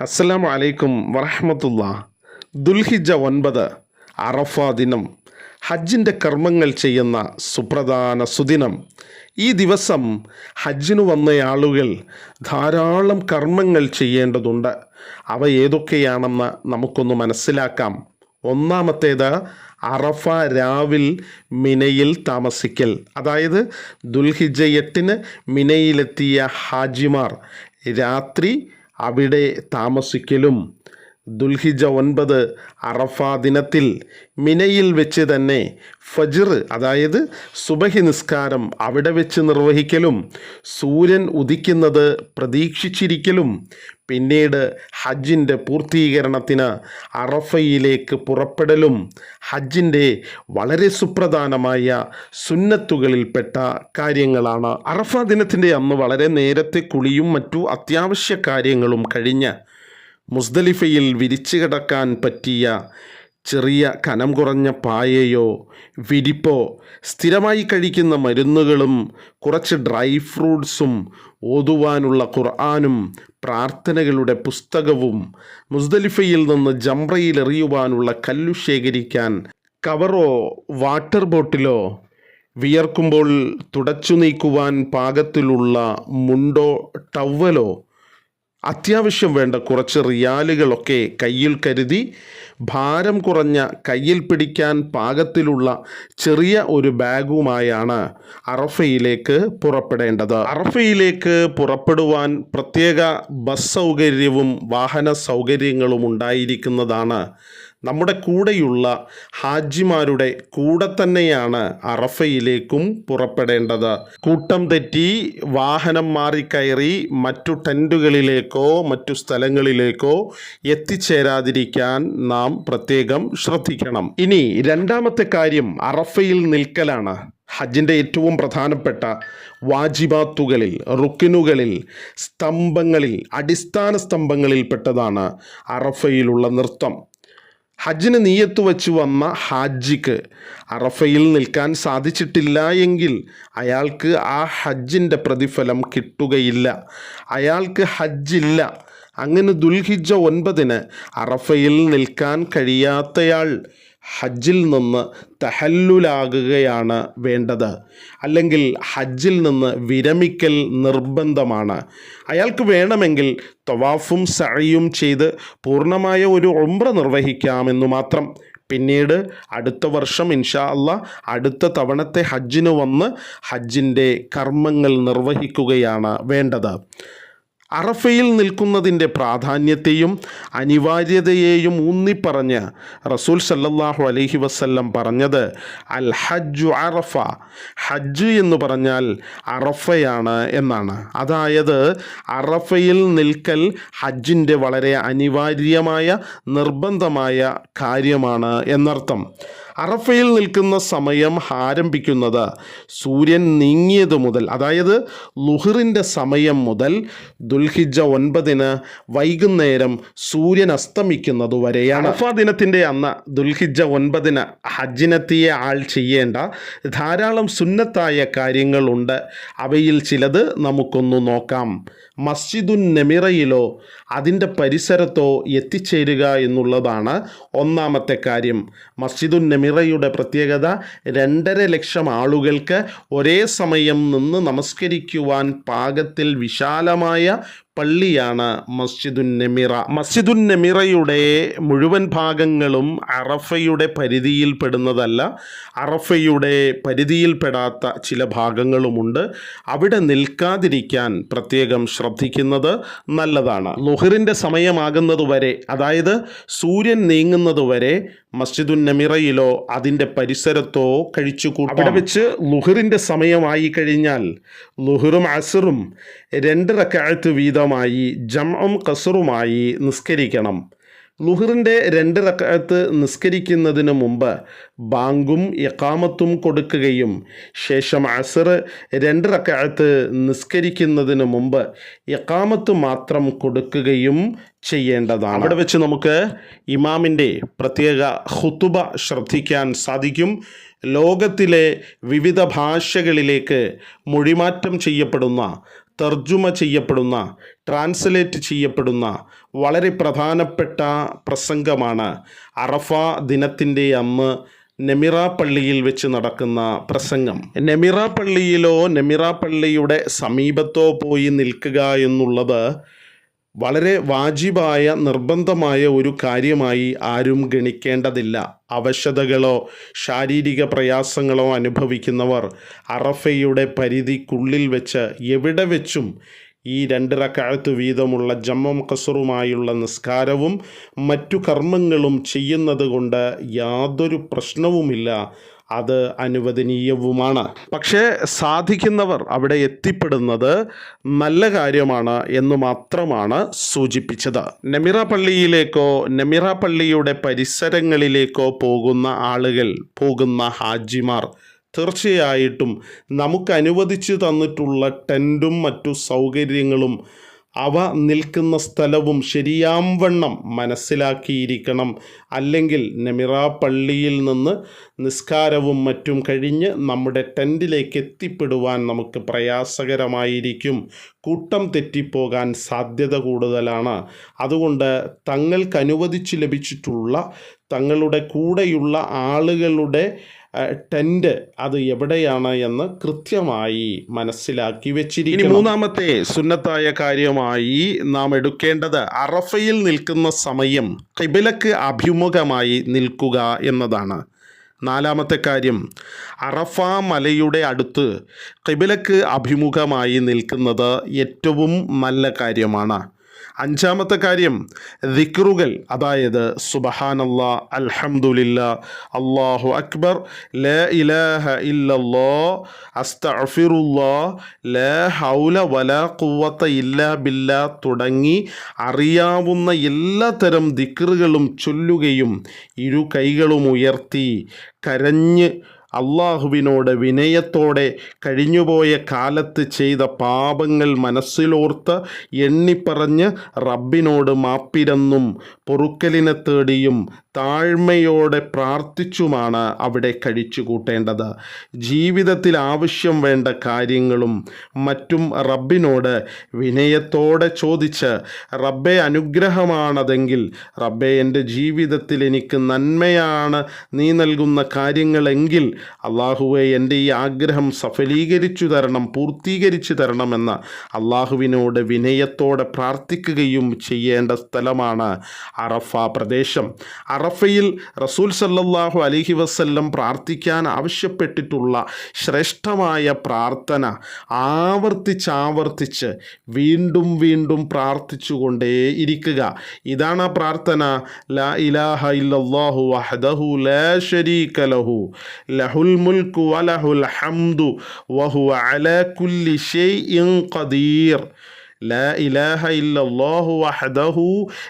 അസ്സലാമു അലൈക്കും വറഹമത്തുള്ള. ദുൽഹിജ ഒൻപത് അറഫ ദിനം ഹജ്ജിന്റെ കർമ്മങ്ങൾ ചെയ്യുന്ന സുപ്രധാന സുദിനം. ഈ ദിവസം ഹജ്ജിന് വന്ന ആളുകൾ ധാരാളം കർമ്മങ്ങൾ ചെയ്യേണ്ടതുണ്ട്. അവ ഏതൊക്കെയാണെന്ന് നമുക്കൊന്ന് മനസ്സിലാക്കാം. ഒന്നാമത്തേത് അറഫ രാവിൽ മിനയിൽ താമസിക്കൽ. അതായത് ദുൽഹിജ എട്ടിന് മിനയിലെത്തിയ ഹാജിമാർ രാത്രി അവിടെ താമസിക്കലും ദുൽഹിജ ഒൻപത് അറഫ ദിനത്തിൽ മിനയിൽ വെച്ച് തന്നെ ഫജിർ അതായത് സുബഹി നിസ്കാരം അവിടെ വെച്ച് നിർവഹിക്കലും സൂര്യൻ ഉദിക്കുന്നത് പ്രതീക്ഷിച്ചിരിക്കലും പിന്നീട് ഹജ്ജിന്റെ പൂർത്തീകരണത്തിന് അറഫയിലേക്ക് പുറപ്പെടലും ഹജ്ജിന്റെ വളരെ സുപ്രധാനമായ സുന്നത്തുകളിൽപ്പെട്ട കാര്യങ്ങളാണ്. അറഫ ദിനത്തിന്റെ അന്ന് വളരെ നേരത്തെ കുളിയും മറ്റു അത്യാവശ്യ കാര്യങ്ങളും കഴിഞ്ഞ് മുസ്ദലിഫയിൽ വിരിച്ചു കിടക്കാൻ പറ്റിയ ചെറിയ കനം കുറഞ്ഞ പായയോ വിരിപ്പോ സ്ഥിരമായി കഴിക്കുന്ന മരുന്നുകളും കുറച്ച് ഡ്രൈ ഫ്രൂട്ട്സും ഓതുവാനുള്ള ഖുർആാനും പ്രാർത്ഥനകളുടെ പുസ്തകവും മുസ്ദലിഫയിൽ നിന്ന് ജംറയിൽ എറിയുവാനുള്ള കല്ലു ശേഖരിക്കാൻ കവറോ വാട്ടർ ബോട്ടിലോ വിയർക്കുമ്പോൾ തുടച്ചു നീക്കുവാൻ പാകത്തിലുള്ള മുണ്ടോ ടവലോ അത്യാവശ്യം വേണ്ട കുറച്ച് റിയാലുകളൊക്കെ കയ്യിൽ കരുതി ഭാരം കുറഞ്ഞ കയ്യിൽ പിടിക്കാൻ പാകത്തിലുള്ള ചെറിയ ഒരു ബാഗുമായാണ് അറഫയിലേക്ക് പുറപ്പെടേണ്ടത്. അറഫയിലേക്ക് പുറപ്പെടുവാൻ പ്രത്യേക ബസ് സൗകര്യവും വാഹന സൗകര്യങ്ങളും ഉണ്ടായിരിക്കുന്നതാണ് നമ്മുടെ കൂടെയുള്ള ഹാജിമാരുടെ കൂടെ തന്നെയാണ് അറഫയിലേക്കും പുറപ്പെടേണ്ടത്. കൂട്ടം തെറ്റി വാഹനം മാറിക്കയറി മറ്റു ടെന്റുകളിലേക്കോ മറ്റു സ്ഥലങ്ങളിലേക്കോ എത്തിച്ചേരാതിരിക്കാൻ നാം പ്രത്യേകം ശ്രദ്ധിക്കണം. ഇനി രണ്ടാമത്തെ കാര്യം അറഫയിൽ നിൽക്കലാണ്. ഹജ്ജിന്റെ ഏറ്റവും പ്രധാനപ്പെട്ട വാജിബാത്തുകളിൽ റുക്കിനുകളിൽ സ്തംഭങ്ങളിൽ അടിസ്ഥാന സ്തംഭങ്ങളിൽപ്പെട്ടതാണ് അറഫയിലുള്ള നൃത്തം. ഹജ്ജിന് നീയത്ത് വച്ച് വന്ന ഹാജിക്ക് അറഫയിൽ നിൽക്കാൻ സാധിച്ചിട്ടില്ല എങ്കിൽ അയാൾക്ക് ആ ഹജ്ജിന്റെ പ്രതിഫലം കിട്ടുകയില്ല. അയാൾക്ക് ഹജ്ജില്ല. അങ്ങനെ ദുൽഹിജ ഒൻപതിന് അറഫയിൽ നിൽക്കാൻ കഴിയാത്തയാൾ ഹജ്ജിൽ നിന്ന് തഹല്ലുലാകുകയാണ് വേണ്ടത്. അല്ലെങ്കിൽ ഹജ്ജിൽ നിന്ന് വിരമിക്കൽ നിർബന്ധമാണ്. അയാൾക്ക് വേണമെങ്കിൽ തവാഫും സഴിയും ചെയ്ത് പൂർണമായ ഒരു ഒമ്ര നിർവഹിക്കാമെന്നു മാത്രം. പിന്നീട് അടുത്ത വർഷം ഇൻഷാ അല്ല അടുത്ത തവണത്തെ ഹജ്ജിന് വന്ന് ഹജ്ജിന്റെ കർമ്മങ്ങൾ നിർവഹിക്കുകയാണ് വേണ്ടത്. അറഫയിൽ നിൽക്കുന്നതിന്റെ പ്രാധാന്യത്തെയും അനിവാര്യതയെയും ഊന്നിപ്പറഞ്ഞ് റസൂൽ സല്ലാഹു അലഹി വസ്ല്ലം പറഞ്ഞത് അൽ ഹജ്ജു അറഫ ഹജ്ജ് എന്ന് പറഞ്ഞാൽ അറഫയാണ് എന്നാണ്. അതായത് അറഫയിൽ നിൽക്കൽ ഹജ്ജിന്റെ വളരെ അനിവാര്യമായ നിർബന്ധമായ കാര്യമാണ് എന്നർത്ഥം. അറഫയിൽ നിൽക്കുന്ന സമയം ആരംഭിക്കുന്നത് സൂര്യൻ നീങ്ങിയത് മുതൽ അതായത് ലുഹറിന്റെ സമയം മുതൽ ദുൽഹിജ ഒൻപതിന് വൈകുന്നേരം സൂര്യൻ അസ്തമിക്കുന്നത് വരെയാണ്. ദിനത്തിന്റെ അന്ന് ദുൽഹിജ ഒൻപതിന് ഹജ്ജിനെത്തിയ ആൾ ചെയ്യേണ്ട ധാരാളം സുന്നത്തായ കാര്യങ്ങളുണ്ട്. അവയിൽ ചിലത് നമുക്കൊന്ന് നോക്കാം. മസ്ജിദുൻ നെമിറയിലോ അതിന്റെ പരിസരത്തോ എത്തിച്ചേരുക എന്നുള്ളതാണ് ഒന്നാമത്തെ കാര്യം. മസ്ജിദുൻ നമിറയുടെ പ്രത്യേകത രണ്ടര ലക്ഷം ആളുകൾക്ക് ഒരേ സമയം നിന്ന് നമസ്കരിക്കുവാൻ പാകത്തിൽ വിശാലമായ പള്ളിയാണ് മസ്ജിദുൻ നെമിറ. മസ്ജിദുൻ നെമിറയുടെ മുഴുവൻ ഭാഗങ്ങളും അറഫയുടെ പരിധിയിൽപ്പെടുന്നതല്ല അറഫയുടെ പരിധിയിൽപ്പെടാത്ത ചില ഭാഗങ്ങളുമുണ്ട്. അവിടെ നിൽക്കാതിരിക്കാൻ പ്രത്യേകം ശ്രദ്ധിക്കുന്നത് നല്ലതാണ്. ലുഹറിന്റെ സമയമാകുന്നതുവരെ അതായത് സൂര്യൻ നീങ്ങുന്നതുവരെ മസ്ജിദുൻ നമിറയിലോ അതിന്റെ പരിസരത്തോ കഴിച്ചു അവിടെ വെച്ച് ലുഹറിന്റെ സമയമായി കഴിഞ്ഞാൽ ലുഹറും അസറും രണ്ട് റക്കാഴത്ത് വീതമായി ജംഉം കസറുമായി നിസ്കരിക്കണം. ലുഹറിന്റെ രണ്ട് റക്കാത്ത് നിസ്കരിക്കുന്നതിന് മുമ്പ് ബാങ്കും ഇഖാമത്തും കൊടുക്കുകയും ശേഷം അസർ രണ്ട് റക്കാത്ത് നിസ്കരിക്കുന്നതിന് മുമ്പ് ഇഖാമത്ത് മാത്രം കൊടുക്കുകയും ചെയ്യേണ്ടതാണ്. അവിടെ വെച്ച് നമുക്ക് ഇമാമിന്റെ പ്രത്യേക ഹുത്തുബ ശ്രദ്ധിക്കാൻ സാധിക്കും. ലോകത്തിലെ വിവിധ ഭാഷകളിലേക്ക് മൊഴിമാറ്റം ചെയ്യപ്പെടുന്ന തർജുമ ചെയ്യപ്പെടുന്ന ട്രാൻസ്ലേറ്റ് ചെയ്യപ്പെടുന്ന വളരെ പ്രധാനപ്പെട്ട പ്രസംഗമാണ് അറഫ ദിനത്തിന്റെ അമ്മ നെമിറ പള്ളിയിൽ വെച്ച് നടക്കുന്ന പ്രസംഗം. നെമിറ പള്ളിയിലോ നെമിറ പള്ളിയുടെ സമീപത്തോ പോയി നിൽക്കുക എന്നുള്ളത് വളരെ വാജിബായ നിർബന്ധമായ ഒരു കാര്യമായി ആരും ഗണിക്കേണ്ടതില്ല. അവശതകളോ ശാരീരിക പ്രയാസങ്ങളോ അനുഭവിക്കുന്നവർ അറഫയുടെ പരിധിക്കുള്ളിൽ വെച്ച് എവിടെ വെച്ചും ഈ രണ്ട് റക്കാഴത്ത് വീതമുള്ള ജമ്മം കസറുമായുള്ള നിസ്കാരവും മറ്റു കർമ്മങ്ങളും ചെയ്യുന്നത് കൊണ്ട് യാതൊരു പ്രശ്നവുമില്ല. അത് അനുവദനീയവുമാണ്. പക്ഷേ സാധിക്കുന്നവർ അവിടെ എത്തിപ്പെടുന്നത് നല്ല കാര്യമാണ് എന്ന് മാത്രമാണ് സൂചിപ്പിച്ചത്. നെമിറ പള്ളിയിലേക്കോ നെമിറ പള്ളിയുടെ പരിസരങ്ങളിലേക്കോ പോകുന്ന ആളുകൾ പോകുന്ന ഹാജിമാർ തീർച്ചയായിട്ടും നമുക്ക് അനുവദിച്ചു തന്നിട്ടുള്ള ടെന്റും മറ്റു സൗകര്യങ്ങളും അവ നിൽക്കുന്ന സ്ഥലവും ശരിയാംവണ്ണം മനസ്സിലാക്കിയിരിക്കണം. അല്ലെങ്കിൽ നെമിറ പള്ളിയിൽ നിന്ന് നിസ്കാരവും മറ്റും കഴിഞ്ഞ് നമ്മുടെ ടെന്റിലേക്ക് എത്തിപ്പെടുവാൻ നമുക്ക് പ്രയാസകരമായിരിക്കും. കൂട്ടം തെറ്റിപ്പോകാൻ സാധ്യത കൂടുതലാണ്. അതുകൊണ്ട് തങ്ങൾക്ക് അനുവദിച്ച് ലഭിച്ചിട്ടുള്ള തങ്ങളുടെ കൂടെയുള്ള ആളുകളുടെ ടെന്റ് അത് എവിടെയാണ് എന്ന് കൃത്യമായി മനസ്സിലാക്കി വെച്ചിരിക്കും മൂന്നാമത്തെ സുന്നത്തായ കാര്യമായി നാം എടുക്കേണ്ടത് അറഫയിൽ നിൽക്കുന്ന സമയം കിബിലക്ക് അഭിമുഖമായി നിൽക്കുക എന്നതാണ്. നാലാമത്തെ കാര്യം അറഫ മലയുടെ അടുത്ത് കിബിലക്ക് അഭിമുഖമായി നിൽക്കുന്നത് ഏറ്റവും നല്ല കാര്യമാണ്. അഞ്ചാമത്തെ കാര്യം ദിക്റുകൾ. അതായത് സുബഹാനല്ലാ അൽഹമുല്ല അള്ളാഹു അക്ബർ ല ഇലാഹ ഹൗല ഇല്ല തുടങ്ങി അറിയാവുന്ന എല്ലാ തരം ദിക്റുകളും ചൊല്ലുകയും ഇരു കൈകളും ഉയർത്തി കരഞ്ഞ് അള്ളാഹുവിനോട് വിനയത്തോടെ കഴിഞ്ഞുപോയ കാലത്ത് ചെയ്ത പാപങ്ങൾ മനസ്സിലോർത്ത് എണ്ണിപ്പറഞ്ഞ് റബ്ബിനോട് മാപ്പിരന്നും പൊറുക്കലിനെ തേടിയും താഴ്മയോടെ പ്രാർത്ഥിച്ചുമാണ് അവിടെ കഴിച്ചു കൂട്ടേണ്ടത്. ജീവിതത്തിൽ ആവശ്യം വേണ്ട കാര്യങ്ങളും മറ്റും റബ്ബിനോട് വിനയത്തോടെ ചോദിച്ച് റബ്ബെ അനുഗ്രഹമാണതെങ്കിൽ റബ്ബെ എന്റെ ജീവിതത്തിൽ എനിക്ക് നന്മയാണ് നീ നൽകുന്ന കാര്യങ്ങളെങ്കിൽ അള്ളാഹുവെ എന്റെ ഈ ആഗ്രഹം സഫലീകരിച്ചു തരണം പൂർത്തീകരിച്ചു തരണമെന്ന് അള്ളാഹുവിനോട് വിനയത്തോടെ പ്രാർത്ഥിക്കുകയും ചെയ്യേണ്ട സ്ഥലമാണ് അറഫ പ്രദേശം. അറഫയിൽ റസൂൽ സല്ലാഹു അലഹി വസ്ല്ലം പ്രാർത്ഥിക്കാൻ ആവശ്യപ്പെട്ടിട്ടുള്ള ശ്രേഷ്ഠമായ പ്രാർത്ഥന ആവർത്തിച്ചാവർത്തിച്ച് വീണ്ടും വീണ്ടും പ്രാർത്ഥിച്ചുകൊണ്ടേ ഇരിക്കുക. ഇതാണ് ആ പ്രാർത്ഥന. ലാ ഇലാഹ ഇല്ലല്ലാഹു വഹദഹു ലാ ഷരീക ലഹു له الملك وله الحمد وهو على كل شيء قدير. ലാ ഇലാഹ إلا الله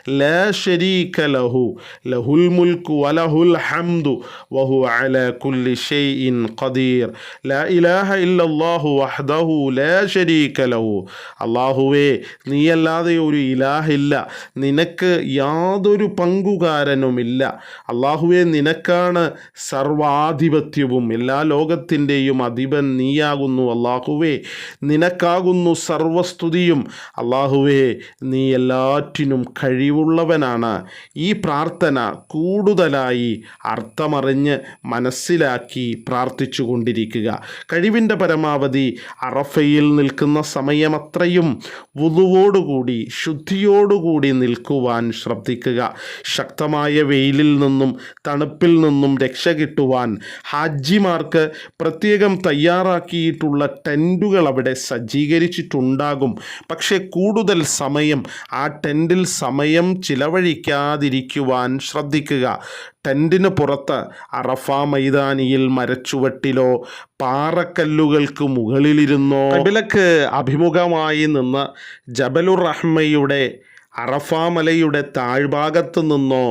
ലാ لا ലഹു. ലഹുൽ له വലഹുൽ ഹംദു വഹു وهو കുല്ലി ഷൈഇൻ ഖദീർ. ലാ ഇലാഹ إله إلا ലാ وحده ലഹു. അല്ലാഹുവേ له അള്ളാഹുവേ നീയല്ലാതെ ഒരു ഇലാഹില്ല നിനക്ക് യാതൊരു പങ്കുകാരനുമില്ല. അല്ലാഹുവേ നിനക്കാണ് സർവാധിപത്യവും. എല്ലാ ലോകത്തിന്റെയും അധിപൻ നീയാകുന്നു അല്ലാഹുവേ. നിനക്കാകുന്നു സർവസ്തുതിയും. അള്ളാഹുവേ നീ എല്ലാറ്റിനും കഴിവുള്ളവനാണ്. ഈ പ്രാർത്ഥന കൂടുതലായി അർത്ഥമറിഞ്ഞ് മനസ്സിലാക്കി പ്രാർത്ഥിച്ചു കൊണ്ടിരിക്കുക കഴിവിന്റെ പരമാവധി അറഫയിൽ നിൽക്കുന്ന സമയമത്രയും വുതുവോടുകൂടി ശുദ്ധിയോടുകൂടി നിൽക്കുവാൻ ശ്രദ്ധിക്കുക. ശക്തമായ വെയിലിൽ നിന്നും തണുപ്പിൽ നിന്നും രക്ഷ കിട്ടുവാൻ ഹാജിമാർക്ക് പ്രത്യേകം തയ്യാറാക്കിയിട്ടുള്ള ടെന്റുകൾ അവിടെ സജ്ജീകരിച്ചിട്ടുണ്ടാകും. പക്ഷേ കൂടുതൽ സമയം ആ ടെന്റിൽ സമയം ചിലവഴിക്കാതിരിക്കുവാൻ ശ്രദ്ധിക്കുക. ടെന്റിന് പുറത്ത് അറഫ മൈതാനിയിൽ മരച്ചുവട്ടിലോ പാറക്കല്ലുകൾക്ക് മുകളിലിരുന്നോ കബിലക്ക് അഭിമുഖമായി നിന്ന് ജബലുറഹ്മയുടെ അറഫാമലയുടെ അറഫ മലയുടെ താഴ്ഭാഗത്തു നിന്നോ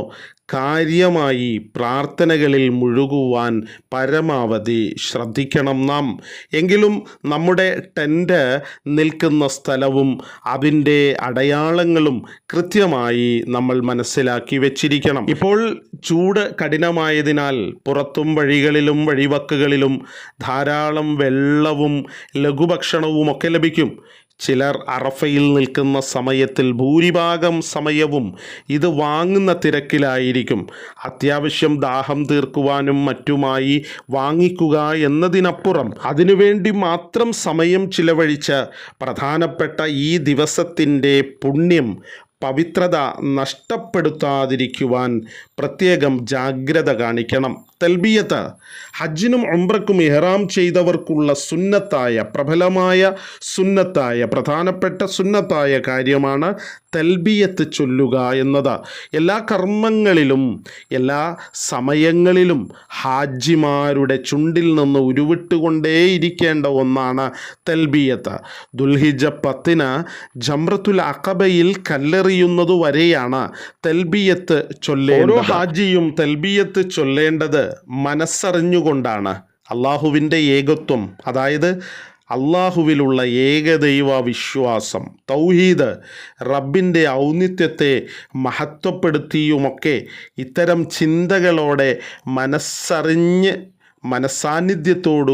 കാര്യമായി പ്രാർത്ഥനകളിൽ മുഴുകുവാൻ പരമാവധി ശ്രദ്ധിക്കണം നാം. എങ്കിലും നമ്മുടെ ടെന്റ് നിൽക്കുന്ന സ്ഥലവും അതിന്റെ അടയാളങ്ങളും കൃത്യമായി നമ്മൾ മനസ്സിലാക്കി വെച്ചിരിക്കണം. ഇപ്പോൾ ചൂട് കഠിനമായതിനാൽ പുറത്തും വഴികളിലും വഴിവക്കുകളിലും ധാരാളം വെള്ളവും ലഘുഭക്ഷണവും ഒക്കെ ലഭിക്കും. ചിലർ അറഫയിൽ നിൽക്കുന്ന സമയത്തിൽ ഭൂരിഭാഗം സമയവും ഇത് വാങ്ങുന്ന തിരക്കിലായിരിക്കും. അത്യാവശ്യം ദാഹം തീർക്കുവാനും മറ്റുമായി വാങ്ങിക്കുക എന്നതിനപ്പുറം അതിനുവേണ്ടി മാത്രം സമയം ചിലവഴിച്ച പ്രധാനപ്പെട്ട ഈ ദിവസത്തിന്റെ പുണ്യം പവിത്രത നഷ്ടപ്പെടുത്താതിരിക്കുവാൻ പ്രത്യേകം ജാഗ്രത കാണിക്കണം. തൽബിയത്ത്. ഹജ്ജിനും ഉംറക്കും ഇഹ്റാം ചെയ്തവർക്കുള്ള സുന്നത്തായ പ്രബലമായ സുന്നത്തായ പ്രധാനപ്പെട്ട സുന്നത്തായ കാര്യമാണ് തൽബിയത്ത് ചൊല്ലുക എന്നത്. എല്ലാ കർമ്മങ്ങളിലും എല്ലാ സമയങ്ങളിലും ഹാജിമാരുടെ ചുണ്ടിൽ നിന്ന് ഉരുവിട്ടുകൊണ്ടേയിരിക്കേണ്ട ഒന്നാണ് തൽബിയത്ത്. ദുൽഹിജ പത്തിന് ജംറത്തുൽ അക്കബയിൽ കല്ലെറിയുന്നത് വരെയാണ് തൽബിയത്ത് ചൊല്ലേണ്ടത്. ഓരോ ഹാജിയും തൽബിയത്ത് ചൊല്ലേണ്ടത് മനസ്സറിഞ്ഞുകൊണ്ടാണ് അള്ളാഹുവിന്റെ ഏകത്വം. അതായത് അള്ളാഹുവിലുള്ള ഏകദൈവ വിശ്വാസം തൗഹീദ് റബ്ബിന്റെ ഔന്നിത്യത്തെ മഹത്വപ്പെടുത്തിയുമൊക്കെ ഇത്തരം ചിന്തകളോടെ മനസ്സറിഞ്ഞ് മനസാന്നിധ്യത്തോടു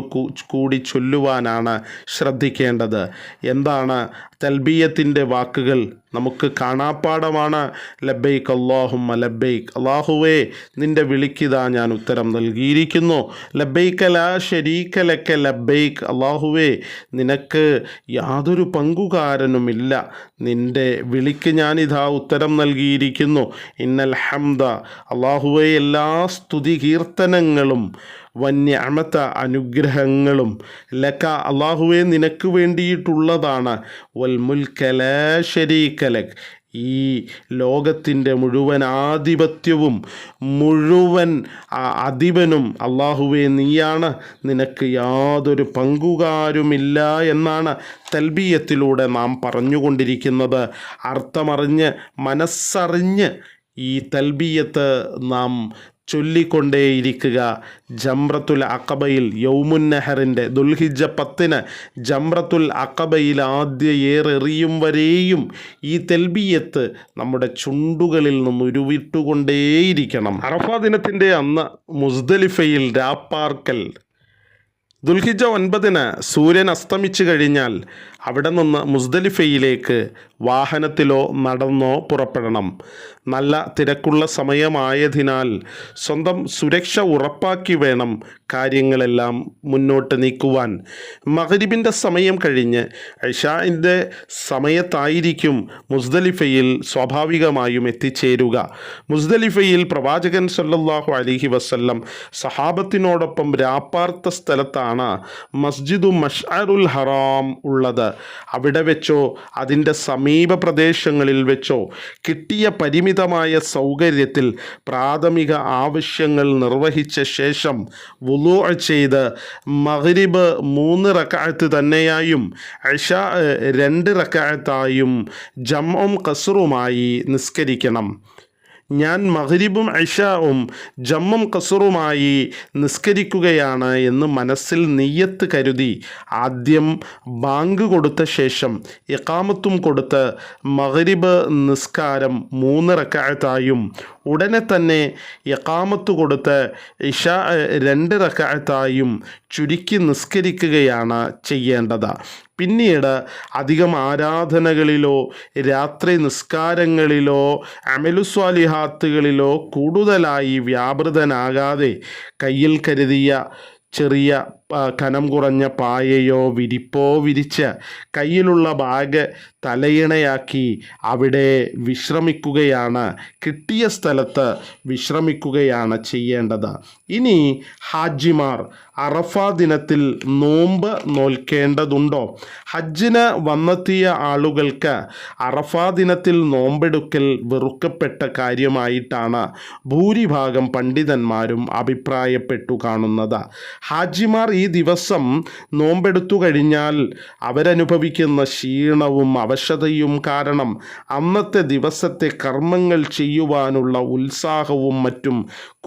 കൂടി ചൊല്ലുവാനാണ് ശ്രദ്ധിക്കേണ്ടത്. എന്താണ് തൽബീയത്തിന്റെ വാക്കുകൾ നമുക്ക് കാണാപ്പാടമാണ് ലബൈക്ക് അള്ളാഹുമ്മ ലബൈക്ക് അള്ളാഹുവേ നിന്റെ വിളിക്കിതാ ഞാൻ ഉത്തരം നൽകിയിരിക്കുന്നു. ലബൈക്ക ലാ ഷരീക്ക ലക്ക ലബൈക്ക് അള്ളാഹുവേ നിനക്ക് യാതൊരു പങ്കുകാരനുമില്ല. നിന്റെ വിളിക്ക് ഞാനിതാ ഉത്തരം നൽകിയിരിക്കുന്നു. ഇന്നൽ ഹംദ അള്ളാഹുവേ എല്ലാ സ്തുതി കീർത്തനങ്ങളും വന്യമത്ത അനുഗ്രഹങ്ങളും ലക്ക അള്ളാഹുവെ നിനക്ക് വേണ്ടിയിട്ടുള്ളതാണ്. വൽ മുൽക്കല ശരീക്കലക് ഈ ലോകത്തിന്റെ മുഴുവൻ ആധിപത്യവും മുഴുവൻ അധിപനും അള്ളാഹുവെ നീയാണ്. നിനക്ക് യാതൊരു പങ്കുകാരുമില്ല എന്നാണ് തൽബീയത്തിലൂടെ നാം പറഞ്ഞുകൊണ്ടിരിക്കുന്നത്. അർത്ഥമറിഞ്ഞ് മനസ്സറിഞ്ഞ് ഈ തൽബീയത്ത് നാം ചൊല്ലിക്കൊണ്ടേയിരിക്കുക. ജംറത്തുൽ അക്കബയിൽ യൗമുൻ നെഹറിന്റെ ദുൽഹിജ പത്തിന് ജംറത്തുൽ അക്കബയിൽ ആദ്യ ഏറെറിയും വരെയും ഈ തെൽബിയത്ത് നമ്മുടെ ചുണ്ടുകളിൽ നിന്ന് ഉരുവിട്ടുകൊണ്ടേയിരിക്കണം അറഫ ദിനത്തിന്റെ അന്ന് മുസ്ദലിഫയിൽ രാപ്പാർക്കൽ ദുൽഹിജ ഒൻപതിന് സൂര്യൻ അസ്തമിച്ചു കഴിഞ്ഞാൽ അവിടെ നിന്ന് മുസ്ദലിഫയിലേക്ക് വാഹനത്തിലോ നടന്നോ പുറപ്പെടണം. നല്ല തിരക്കുള്ള സമയമായതിനാൽ സ്വന്തം സുരക്ഷ ഉറപ്പാക്കി വേണം കാര്യങ്ങളെല്ലാം മുന്നോട്ട് നീക്കുവാൻ. മകരിബിന്റെ സമയം കഴിഞ്ഞ് ഐഷാന്റെ സമയത്തായിരിക്കും മുസ്ദലിഫയിൽ സ്വാഭാവികമായും എത്തിച്ചേരുക. മുസ്ദലിഫയിൽ പ്രവാചകൻ സല്ലാഹു അലിഹി വസ്ല്ലം സഹാബത്തിനോടൊപ്പം രാപ്പാർത്ത സ്ഥലത്താണ് മസ്ജിദു മഷ്അറുൽ ഹറാം ഉള്ളത്. അവിടെ വെച്ചോ അതിന്റെ സമീപ പ്രദേശങ്ങളിൽ വെച്ചോ കിട്ടിയ പരിമിതമായ സൗകര്യത്തിൽ പ്രാഥമിക ആവശ്യങ്ങൾ നിർവഹിച്ച ശേഷം വുലു ചെയ്ത് മഹരിബ് മൂന്ന് റക്കായത്ത് തന്നെയായും അഷ രണ്ട് റക്കായത്തായും ജമ്മും കസറുമായി നിസ്കരിക്കണം. ഞാൻ മഹരിബും ഐഷാവും ജമ്മും കസറുമായി നിസ്കരിക്കുകയാണ് എന്ന് മനസ്സിൽ നെയ്യത്ത് കരുതി ആദ്യം ബാങ്ക് കൊടുത്ത ശേഷം ഇക്കാമത്തും കൊടുത്ത് മഹരിബ് നിസ്കാരം മൂന്ന് റക്കായത്തായും ഉടനെ തന്നെ ഇക്കാമത്ത് കൊടുത്ത് ഇഷ രണ്ട് റക്കായത്തായും ചുരുക്കി നിസ്കരിക്കുകയാണ് ചെയ്യേണ്ടത്. പിന്നീട് അധികം ആരാധനകളിലോ രാത്രി നിസ്കാരങ്ങളിലോ അമലുസ്വാലിഹാത്തുകളിലോ കൂടുതലായി വ്യാപൃതനാകാതെ കയ്യിൽ കരുതിയ ചെറിയ കനം കുറഞ്ഞ പായയോ വിരിപ്പോ വിരിച്ച് കയ്യിലുള്ള ബാഗ് തലയിണയാക്കി അവിടെ വിശ്രമിക്കുകയാണ്. കിട്ടിയ സ്ഥലത്ത് വിശ്രമിക്കുകയാണ് ചെയ്യേണ്ടത്. ഇനി ഹാജിമാർ അറഫ ദിനത്തിൽ നോമ്പ് നോൽക്കേണ്ടതുണ്ടോ? ഹജ്ജിന് വന്നെത്തിയ ആളുകൾക്ക് അറഫ ദിനത്തിൽ നോമ്പെടുക്കൽ വെറുക്കപ്പെട്ട കാര്യമായിട്ടാണ് ഭൂരിഭാഗം പണ്ഡിതന്മാരും അഭിപ്രായപ്പെട്ടു കാണുന്നത്. ഹാജിമാർ ഈ ദിവസം നോമ്പെടുത്തു കഴിഞ്ഞാൽ അവരനുഭവിക്കുന്ന ക്ഷീണവും അവശതയും കാരണം അന്നത്തെ ദിവസത്തെ കർമ്മങ്ങൾ ചെയ്യുവാനുള്ള ഉത്സാഹവും മറ്റും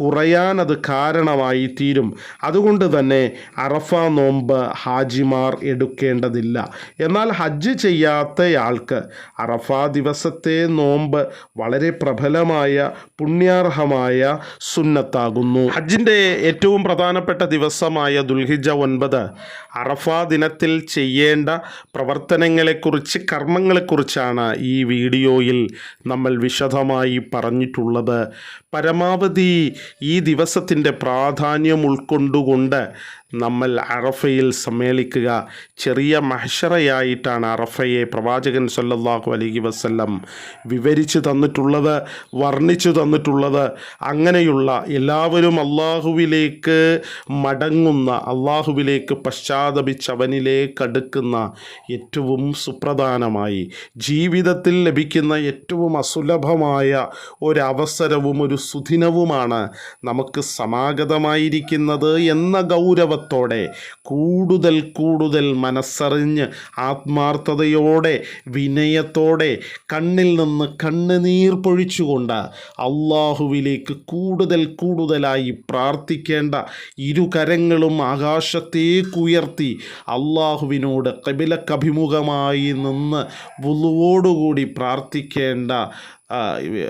കുറയാനത് കാരണമായി തീരും. അതുകൊണ്ട് തന്നെ അറഫ നോമ്പ് ഹാജിമാർ എടുക്കേണ്ടതില്ല. എന്നാൽ ഹജ്ജ് ചെയ്യാത്തയാൾക്ക് അറഫ ദിവസത്തെ നോമ്പ് വളരെ പ്രബലമായ പുണ്യാർഹമായ സുന്നത്താകുന്നു. ഹജ്ജിന്റെ ഏറ്റവും പ്രധാനപ്പെട്ട ദിവസമായ ദുൽഹിജ ഒൻപത്. അറഫ ദിനത്തിൽ ചെയ്യേണ്ട പ്രവർത്തനങ്ങളെക്കുറിച്ച് കർമ്മങ്ങളെക്കുറിച്ചാണ് ഈ വീഡിയോയിൽ നമ്മൾ വിശദമായി പറഞ്ഞിട്ടുള്ളത്. പരമാവധി ഈ ദിവസത്തിന്റെ പ്രാധാന്യം ഉൾക്കൊണ്ടുകൊണ്ട് നമ്മൾ അറഫയിൽ സമ്മേളിക്കുക. ചെറിയ മഹഷറയായിട്ടാണ് അറഫയെ പ്രവാചകൻ സല്ലാഹു അലൈഹി വസ്ല്ലം വിവരിച്ചു തന്നിട്ടുള്ളത് വർണിച്ചു തന്നിട്ടുള്ളത്. അങ്ങനെയുള്ള എല്ലാവരും അള്ളാഹുവിലേക്ക് മടങ്ങുന്ന അള്ളാഹുവിലേക്ക് പശ്ചാത്തപിച്ച് അവനിലേക്ക് അടുക്കുന്ന ഏറ്റവും സുപ്രധാനമായി ജീവിതത്തിൽ ലഭിക്കുന്ന ഏറ്റവും അസുലഭമായ ഒരവസരവും ഒരു സുദിനവുമാണ് നമുക്ക് സമാഗതമായിരിക്കുന്നത് എന്ന ഗൗരവത്തോടെ കൂടുതൽ കൂടുതൽ മനസ്സറിഞ്ഞ് ആത്മാർത്ഥതയോടെ വിനയത്തോടെ കണ്ണിൽ നിന്ന് കണ്ണുനീർ പൊഴിച്ചുകൊണ്ട് അള്ളാഹുവിലേക്ക് കൂടുതൽ കൂടുതലായി പ്രാർത്ഥിക്കേണ്ട ഇരു കരങ്ങളും ആകാശത്തേക്കുയർത്തി അള്ളാഹുവിനോട് കപിലക്കഭിമുഖമായി നിന്ന് വുളുവോടുകൂടി പ്രാർത്ഥിക്കേണ്ട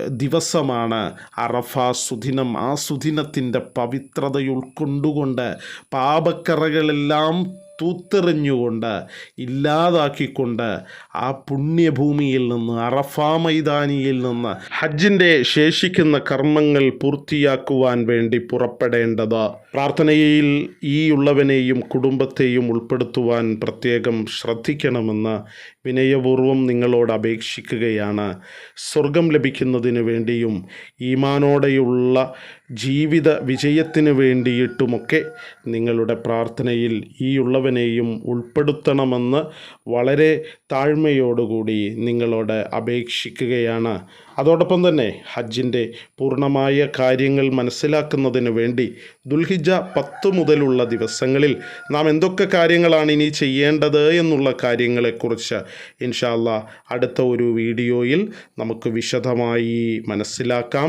ദിവസമാണ് അറഫ സുദിനം. ആ സുദിനത്തിന്റെ പവിത്രത ഉൾക്കൊണ്ടുകൊണ്ട് പാപക്കറകളെല്ലാം തൂത്തെറിഞ്ഞുകൊണ്ട് ഇല്ലാതാക്കിക്കൊണ്ട് ആ പുണ്യഭൂമിയിൽ നിന്ന് അറഫ മൈതാനിയിൽ നിന്ന് ഹജ്ജിന്റെ ശേഷിക്കുന്ന കർമ്മങ്ങൾ പൂർത്തിയാക്കുവാൻ വേണ്ടി പുറപ്പെടേണ്ടത്. പ്രാർത്ഥനയിൽ ഈ ഉള്ളവനെയും കുടുംബത്തെയും ഉൾപ്പെടുത്തുവാൻ പ്രത്യേകം ശ്രദ്ധിക്കണമെന്ന് വിനയപൂർവം നിങ്ങളോട് അപേക്ഷിക്കുകയാണ്. സ്വർഗം ലഭിക്കുന്നതിന് വേണ്ടിയും ഈമാനോടെയുള്ള ജീവിത വിജയത്തിന് വേണ്ടിയിട്ടുമൊക്കെ നിങ്ങളുടെ പ്രാർത്ഥനയിൽ ഈ ഉള്ളവനെയും ഉൾപ്പെടുത്തണമെന്ന് വളരെ താഴ്മയോടുകൂടി നിങ്ങളോട് അപേക്ഷിക്കുകയാണ്. അതോടൊപ്പം തന്നെ ഹജ്ജിന്റെ പൂർണമായ കാര്യങ്ങൾ മനസ്സിലാക്കുന്നതിന് വേണ്ടി ദുൽഹിജ പത്ത് മുതലുള്ള ദിവസങ്ങളിൽ നാം എന്തൊക്കെ കാര്യങ്ങളാണ് ഇനി ചെയ്യേണ്ടത് എന്നുള്ള കാര്യങ്ങളെക്കുറിച്ച് ഇൻഷാല്ല അടുത്ത ഒരു വീഡിയോയിൽ നമുക്ക് വിശദമായി മനസ്സിലാക്കാം.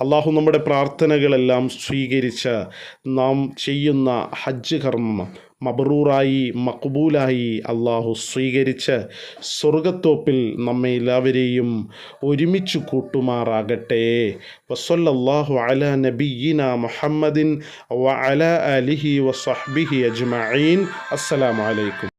അള്ളാഹു നമ്മുടെ പ്രാർത്ഥനകളെല്ലാം സ്വീകരിച്ച് നാം ചെയ്യുന്ന ഹജ്ജ് കർമ്മം മബറൂറായി മക്ബൂലായി അള്ളാഹു സ്വീകരിച്ച് സ്വർഗത്തോപ്പിൽ നമ്മെ എല്ലാവരെയും ഒരുമിച്ച് കൂട്ടുമാറാകട്ടെ. വസ്വല്ലാഹു അല നബീന മുഹമ്മദിൻ വ അല അലിഹി വസഹ്ബിഹി അജ്മീൻ അസ്സലാമു അലൈക്കും.